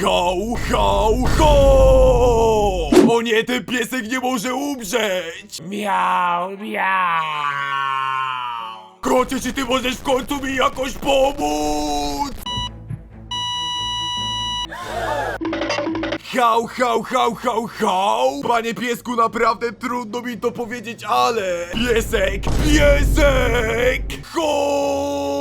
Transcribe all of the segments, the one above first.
Hał, hał, hał! O nie, ten piesek nie może umrzeć! Miau, miau. Kocie, czy ty możesz w końcu mi jakoś pomóc? Hał, hał, hał, hał, hał! Panie piesku, naprawdę trudno mi to powiedzieć, ale... Piesek, piesek! Hoł!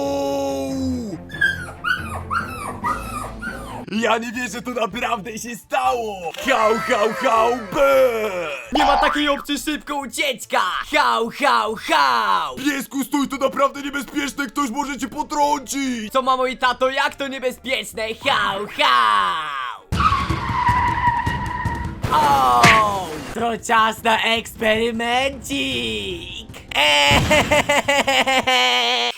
Ja nie wierzę, to naprawdę się stało! Hał, hał, hał, be! Nie ma takiej opcji szybko ucieczka. Hał, hał, hał. Piesku, stój, to naprawdę niebezpieczne, ktoś może cię potrącić! Co mamo i tato, jak to niebezpieczne? Hał, hał. O! To czas na eksperymencik. Eee.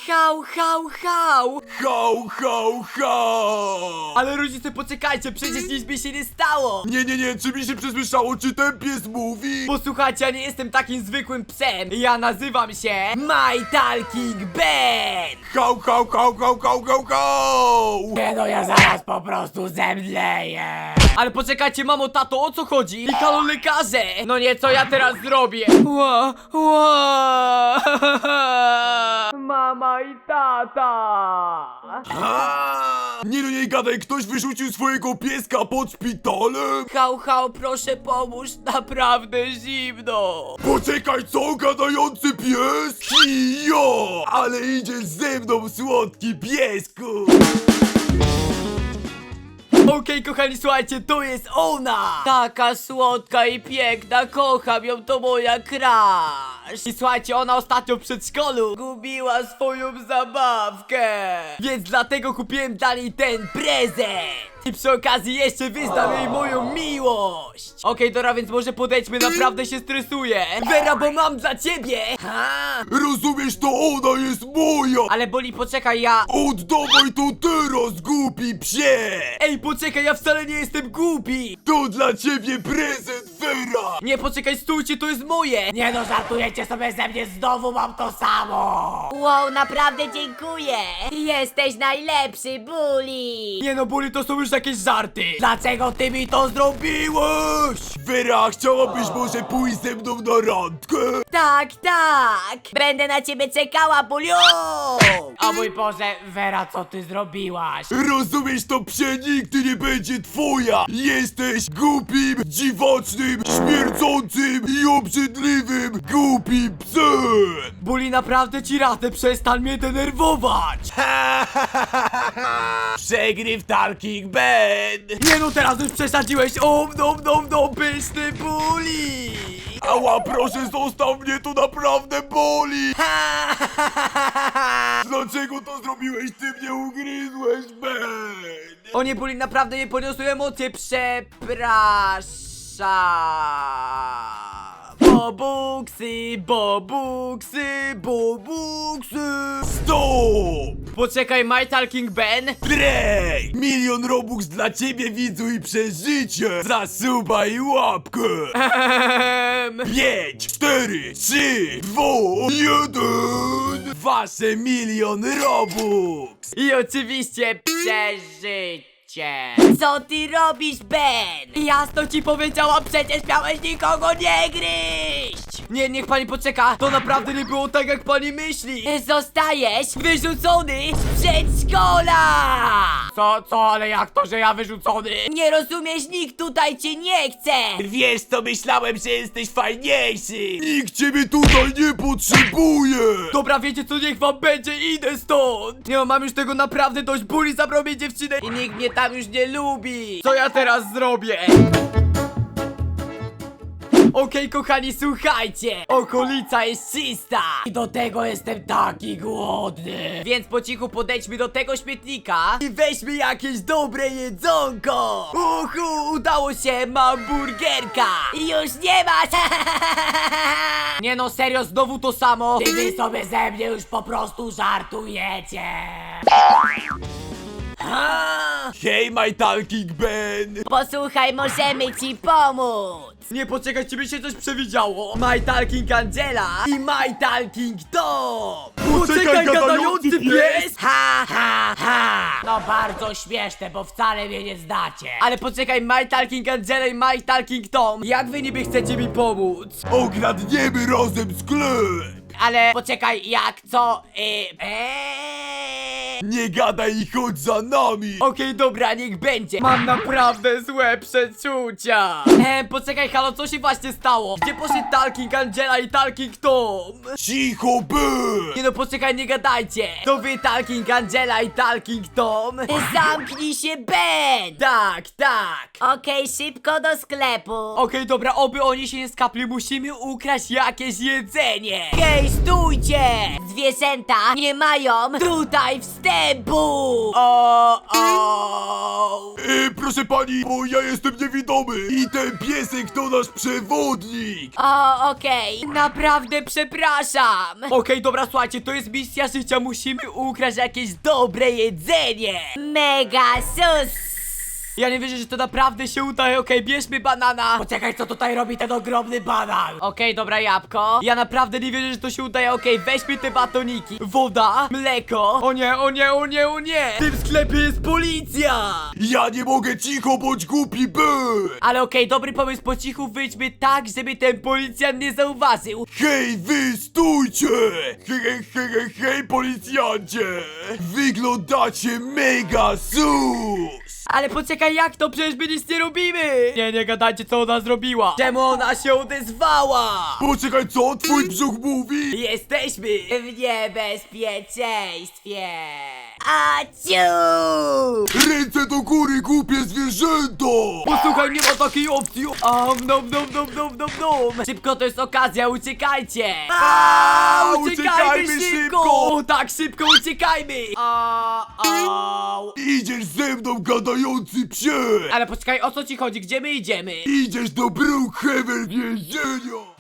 Hał, hał, hał. Hał, hał, hał! Ale rodzice, poczekajcie, przecież nic mi się nie stało. Nie, nie, nie, czy mi się przesłyszało, czy ten pies mówi? Posłuchajcie, ja nie jestem takim zwykłym psem. Ja nazywam się My Talking Ben. Hał, hał, hał, hał, hał, hał, hał! Nie no, ja zaraz po prostu zemdleję. Ale poczekajcie, mamo, tato, o co chodzi? I halo lekarze! No nie, co ja teraz zrobię? Ła, ła. Mama i tata. Nie no nie gadaj, ktoś wyrzucił swojego pieska pod szpitalem? Hał, hał, proszę pomóż, naprawdę zimno. Poczekaj, co? Gadający pies? Hijo! Ale idziesz ze mną, słodki piesku! Okej, kochani, słuchajcie, to jest ona! Taka słodka i piękna, kocham ją, to moja crush! I słuchajcie, ona ostatnio w przedszkolu gubiła swoją zabawkę! Więc dlatego kupiłem dla niej ten prezent! I przy okazji jeszcze wyznam jej moją miłość! Okej, Dora, więc może podejdźmy, naprawdę się stresuję! Vera, bo mam dla ciebie! Ha! Rozumiesz, to ona jest moja! Ale Boli, poczekaj, ja... Oddawaj to teraz, głupi psie! Ej, poczekaj, ja wcale nie jestem głupi! To dla ciebie prezent, Nie, poczekaj, stójcie, to jest moje! Nie no, żartujecie sobie ze mnie, znowu mam to samo! Wow, naprawdę dziękuję! Jesteś najlepszy, Bully! Nie no, Buli, to są już jakieś żarty! Dlaczego ty mi to zrobiłeś? Vera, chciałabyś może pójść ze mną na randkę? Tak, tak! Będę na ciebie czekała, Buliu! O mój Boże, Vera, co ty zrobiłaś? Rozumiesz, to psie nigdy nie będzie twoja! Jesteś głupim, dziwacznym, śmierdzącym i obrzydliwym głupim psem! Buli, naprawdę ci radzę, przestań mnie denerwować! Przegryw Talking Ben! Nie no, teraz już przesadziłeś! Om, dom, dom, dom, pyszny Buli! Ała, proszę, zostaw mnie, to naprawdę boli! Dlaczego to zrobiłeś? Ty mnie ugryzłeś, Ben! O nie, Buli, naprawdę nie poniosły emocje, przepraszam! Bobuksy, bobuksy, bobuksy! Stop! Poczekaj, My Talking Ben? Drej! Milion robux dla ciebie, widzu, i przeżycie! Za suba i łapkę! Ehem. 5, 4, 3, 2, 1! Wasze milion robux! I oczywiście przeżycie! Co ty robisz, Ben? Jasno ci powiedziałam, przecież miałeś nikogo nie gryźć! Nie, niech pani poczeka, to naprawdę nie było tak jak pani myśli! Zostajesz Wyrzucony z przedszkola! Co, co, ale jak to, że ja wyrzucony? Nie rozumiesz, nikt tutaj cię nie chce! Wiesz co, myślałem, że jesteś fajniejszy! Nikt ciebie tutaj nie potrzebuje! Dobra, wiecie co, niech wam będzie, idę stąd! Nie mam już tego naprawdę dość, buli zabrał mnie dziewczynę i nikt mnie tam już nie lubi! Co ja teraz zrobię? Okej, kochani, słuchajcie! Okolica jest czysta! I do tego jestem taki głodny! Więc po cichu podejdźmy do tego śmietnika i weźmy jakieś dobre jedzonko! Uhu, udało się, mam burgerka! I już nie masz! Nie no, serio, znowu to samo? Ty wy sobie ze mnie już po prostu żartujecie! Ha! Hej, my talking Ben! Posłuchaj, możemy ci pomóc. Nie poczekaj, czy mi się coś przewidziało. My Talking Angela i My Talking Tom. Poczekaj, gadający pies! Ha, ha, ha. No bardzo śmieszne, bo wcale mnie nie znacie. Ale poczekaj, My Talking Angela i My Talking Tom. Jak wy niby chcecie mi pomóc? Okradniemy razem sklep! Ale poczekaj, jak, co, y, eee... Nie gadaj i chodź za nami! Okej, dobra, niech będzie. Mam naprawdę złe przeczucia. Ehm, poczekaj, halo, co się właśnie stało? Gdzie poszedł Talking Angela i Talking Tom? Cicho Ben! Nie no, poczekaj, nie gadajcie. To wy Talking Angela i Talking Tom? Zamknij się, Ben! Tak, tak. Okej, szybko do sklepu. Okej, dobra, oby oni się nie skapli, musimy ukraść jakieś jedzenie. Hej, stójcie! Zwierzęta nie mają tutaj wstępu! O, o. E, proszę pani, bo ja jestem niewidomy i ten piesek to nasz przewodnik! O, okej. Naprawdę przepraszam. Okej, dobra, słuchajcie, to jest misja życia, musimy ukraść jakieś dobre jedzenie. Mega sus! Ja nie wierzę, że to naprawdę się udaje, okej, bierzmy banana. Poczekaj, co tutaj robi ten ogromny banan. Okej, dobra, jabłko. Ja naprawdę nie wierzę, że to się udaje, okej, weźmy te batoniki. Woda, mleko. O nie, o nie, o nie, o nie. W tym sklepie jest policja. Ja nie mogę cicho, bądź głupi Ben! Ale okej, dobry pomysł, po cichu wyjdźmy tak, żeby ten policjant nie zauważył. Hej, wy stójcie! Hej, hej, hej, hej, hej, policjancie! Wyglądacie mega sus! Ale poczekaj, jak to? Przecież my nic nie robimy! Nie, nie gadajcie, co ona zrobiła! Czemu ona się odezwała? Poczekaj, co twój brzuch mówi? Jesteśmy! W niebezpieczeństwie. Aciu! Ręce do góry, głupie zwierzęto! Posłuchaj, nie ma takiej opcji! A, nom, nom, nom, nom, nom, nom! Szybko, to jest okazja, uciekajcie! A, uciekajmy szybko! O, tak, szybko, uciekajmy! A, au. Idziesz ze mną, gadający psie! Ale poczekaj, o co ci chodzi? Gdzie my idziemy? Idziesz do Brookhaven więzienia!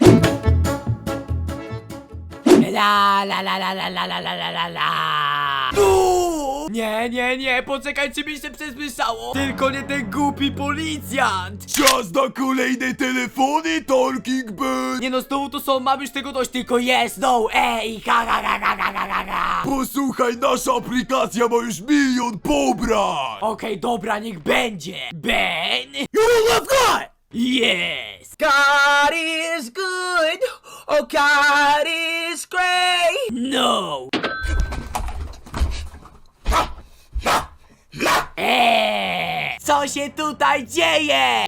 La la la la la la la la la la la. Tu! Nie, nie, nie, poczekaj, czy mi się przesłyszało? Tylko nie ten głupi policjant! Czas na kolejne telefony, Talking Bird! Nie no, znowu to są, mam już tego dość, tylko jest, no, ej, ha, ha, ha, ha, ha, ha, ha. Posłuchaj, nasza aplikacja ma już milion pobrań! Okej, dobra, niech będzie. Ben? You love God! Yes! God is good! Oh, God is great! No! ええー co się tutaj dzieje? Eee,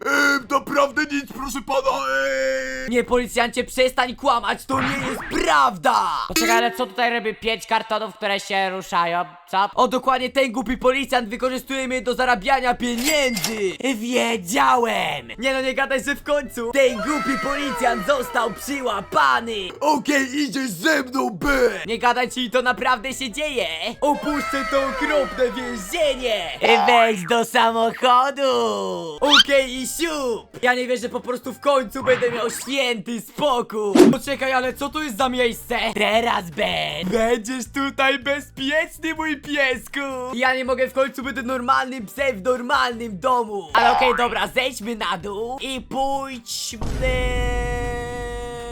naprawdę nic, proszę pana, eee! Nie, policjancie, przestań kłamać, to nie jest prawda! Poczekaj, ale co tutaj robi pięć kartonów, które się ruszają, co? O, dokładnie ten głupi policjant wykorzystuje mnie do zarabiania pieniędzy! Wiedziałem! Nie no, nie gadaj, że w końcu ten głupi policjant został przyłapany! Okej, idziesz ze mną, Ben! Nie gadaj ci, to naprawdę się dzieje! Opuszczę to okropne więzienie! Wejdź do samochodu! Okej i siup! Ja nie wierzę, po prostu w końcu będę miał święty spokój! Poczekaj, ale co to jest za miejsce? Teraz, Ben! Będziesz tutaj bezpieczny, mój piesku! Ja nie mogę, w końcu będę normalnym psem w normalnym domu! Ale okej, dobra, zejdźmy na dół i pójdźmy...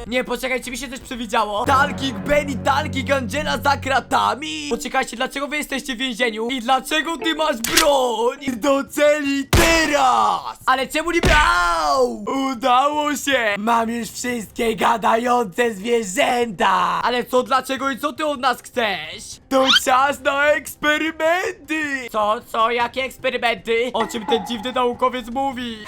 Nie, poczekajcie, mi się coś przewidziało Talking Ben i Talking Angela za kratami Poczekajcie, dlaczego wy jesteście w więzieniu? I dlaczego ty masz broń? Do celi teraz! Ale czemu nie brał? Udało się! Mam już wszystkie gadające zwierzęta! Ale co, dlaczego i co ty od nas chcesz? To czas na eksperymenty! Co, co, jakie eksperymenty? O czym ten dziwny naukowiec mówi?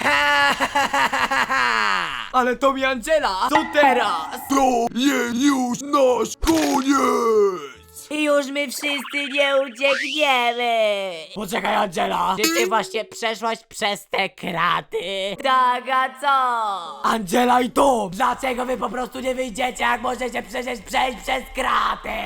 Ale to mi Angela! Co teraz? To jest już nasz koniec! I już my wszyscy nie uciekniemy! Poczekaj, Angela! Czy ty właśnie przeszłaś przez te kraty? Tak, a co? Angela i Tom! Dlaczego wy po prostu nie wyjdziecie, jak możecie przecież przejść przez kraty?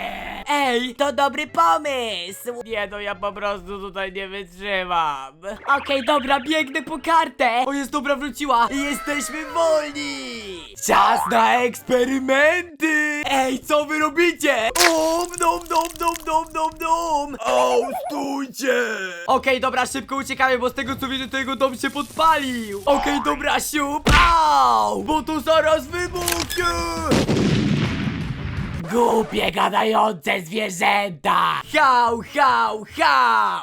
Ej! To dobry pomysł! Nie no, ja po prostu tutaj nie wytrzymam. Okej, dobra, biegnę po kartę! O, jest dobra, wróciła! Jesteśmy wolni! Czas na eksperymenty! Ej, co wy robicie? Um, dum, dum, dum, dum, dum, dum! Au, stójcie! Okej, dobra, szybko uciekamy, bo z tego co widzę, to jego dom się podpalił! Okej, dobra, siup! Au! Bo to zaraz wybuchnie! Głupie gadające zwierzęta! Hał, hał, hał!